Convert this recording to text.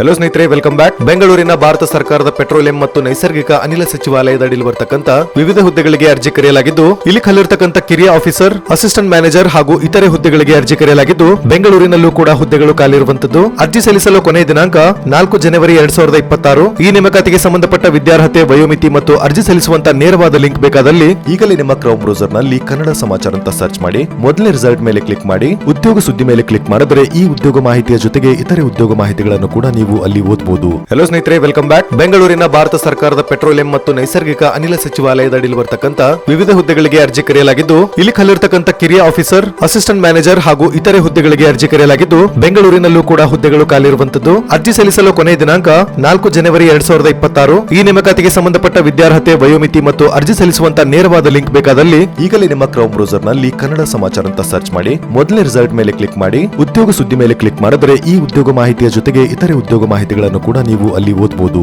Hello ಸ್ನೇಹಿತರೆ welcome back ಬೆಂಗಳೂರಿನ ಭಾರತ ಸರ್ಕಾರದ ಪೆಟ್ರೋಲಿಯಂ ಮತ್ತು ನೈಸರ್ಗಿಕ ಅನಿಲ ಸಚಿವಾಲಯದ ಅಡಿಯಲ್ಲಿ ಬರ್ತಕ್ಕಂತ ವಿವಿಧ ಹುದ್ದೆಗಳಿಗೆ ಅರ್ಜಿ ಕರೆಯಲಾಗಿದ್ದು, ಇಲ್ಲಿ ಕಲಿರ್ತಕ್ಕಂಥ ಕಿರಿಯ ಆಫೀಸರ್ ಅಸಿಸ್ಟೆಂಟ್ ಮ್ಯಾನೇಜರ್ ಹಾಗೂ ಇತರೆ ಹುದ್ದೆಗಳಿಗೆ ಅರ್ಜಿ ಕರೆಯಲಾಗಿದ್ದು, ಬೆಂಗಳೂರಿನಲ್ಲೂ ಕೂಡ ಹುದ್ದೆಗಳು ಖಾಲಿರುವಂತದ್ದು ಅರ್ಜಿ ಸಲ್ಲಿಸಲು ಕೊನೆಯ ದಿನಾಂಕ ನಾಲ್ಕು ಜನವರಿ ಎರಡ್ ಸಾವಿರದ ಇಪ್ಪತ್ತಾರು. ಈ ನೇಮಕಾತಿಗೆ ಸಂಬಂಧಪಟ್ಟ ವಿದ್ಯಾರ್ಹತೆ, ವಯೋಮಿತಿ ಮತ್ತು ಅರ್ಜಿ ಸಲ್ಲಿಸುವಂತ ನೇರವಾದ ಲಿಂಕ್ ಬೇಕಾದಲ್ಲಿ ಈಗಲೇ ನಿಮ್ಮ ಕ್ರೌಮ್ ಬ್ರೌಸರ್ನಲ್ಲಿ ಕನ್ನಡ ಸಮಾಚಾರ ಅಂತ ಸರ್ಚ್ ಮಾಡಿ, ಮೊದಲನೇ ರಿಸಲ್ಟ್ ಮೇಲೆ ಕ್ಲಿಕ್ ಮಾಡಿ, ಉದ್ಯೋಗ ಸುದ್ದಿ ಮೇಲೆ ಕ್ಲಿಕ್ ಮಾಡಿದರೆ ಈ ಉದ್ಯೋಗ ಮಾಹಿತಿಯ ಜೊತೆಗೆ ಇತರೆ ಉದ್ಯೋಗ ಮಾಹಿತಿಗಳನ್ನು ಕೂಡ ನೀವು ಅಲ್ಲಿ ಓದಬಹುದು ಹಲೋ ಸ್ನೇಹಿತರೆ ವೆಲ್ಕಮ್ ಬ್ಯಾಕ್ ಬೆಂಗಳೂರಿನ ಭಾರತ ಸರ್ಕಾರದ ಪೆಟ್ರೋಲಿಯಂ ಮತ್ತು ನೈಸರ್ಗಿಕ ಅನಿಲ ಸಚಿವಾಲಯದ ಅಡಿಯಲ್ಲಿ ವಿವಿಧ ಹುದ್ದೆಗಳಿಗೆ ಅರ್ಜಿ ಕರೆಯಲಾಗಿದ್ದು, ಇಲ್ಲಿ ಕಲಿರ್ತಕ್ಕಂಥ ಕಿರಿಯ ಆಫೀಸರ್ ಅಸಿಸ್ಟೆಂಟ್ ಮ್ಯಾನೇಜರ್ ಹಾಗೂ ಇತರೆ ಹುದ್ದೆಗಳಿಗೆ ಅರ್ಜಿ ಕರೆಯಲಾಗಿದ್ದು, ಬೆಂಗಳೂರಿನಲ್ಲೂ ಕೂಡ ಹುದ್ದೆಗಳು ಖಾಲಿರುವಂತದ್ದು ಅರ್ಜಿ ಸಲ್ಲಿಸಲು ಕೊನೆಯ ದಿನಾಂಕ ನಾಲ್ಕು ಜನವರಿ ಎರಡ್ ಸಾವಿರದ ಇಪ್ಪತ್ತಾರು. ಈ ನೇಮಕಾತಿಗೆ ಸಂಬಂಧಪಟ್ಟ ವಿದ್ಯಾರ್ಹತೆ, ವಯೋಮಿತಿ ಮತ್ತು ಅರ್ಜಿ ಸಲ್ಲಿಸುವಂತ ನೇರವಾದ ಲಿಂಕ್ ಬೇಕಾದಲ್ಲಿ ಈಗಲೇ ನಿಮ್ಮ ಕ್ರೌಮ್ ಬ್ರೌಸರ್ನಲ್ಲಿ ಕನ್ನಡ ಸಮಾಚಾರ ಅಂತ ಸರ್ಚ್ ಮಾಡಿ ಮೊದಲನೇ ರಿಸಲ್ಟ್ ಮೇಲೆ ಕ್ಲಿಕ್ ಮಾಡಿ, ಉದ್ಯೋಗ ಸುದ್ದಿ ಮೇಲೆ ಕ್ಲಿಕ್ ಮಾಡಿದರೆ ಈ ಉದ್ಯೋಗ ಮಾಹಿತಿಯ ಜೊತೆಗೆ ಇತರೆ ಉದ್ಯೋಗ ಮಾಹಿತಿಗಳನ್ನು ಕೂಡ ನೀವು ಅಲ್ಲಿ ಓದಬಹುದು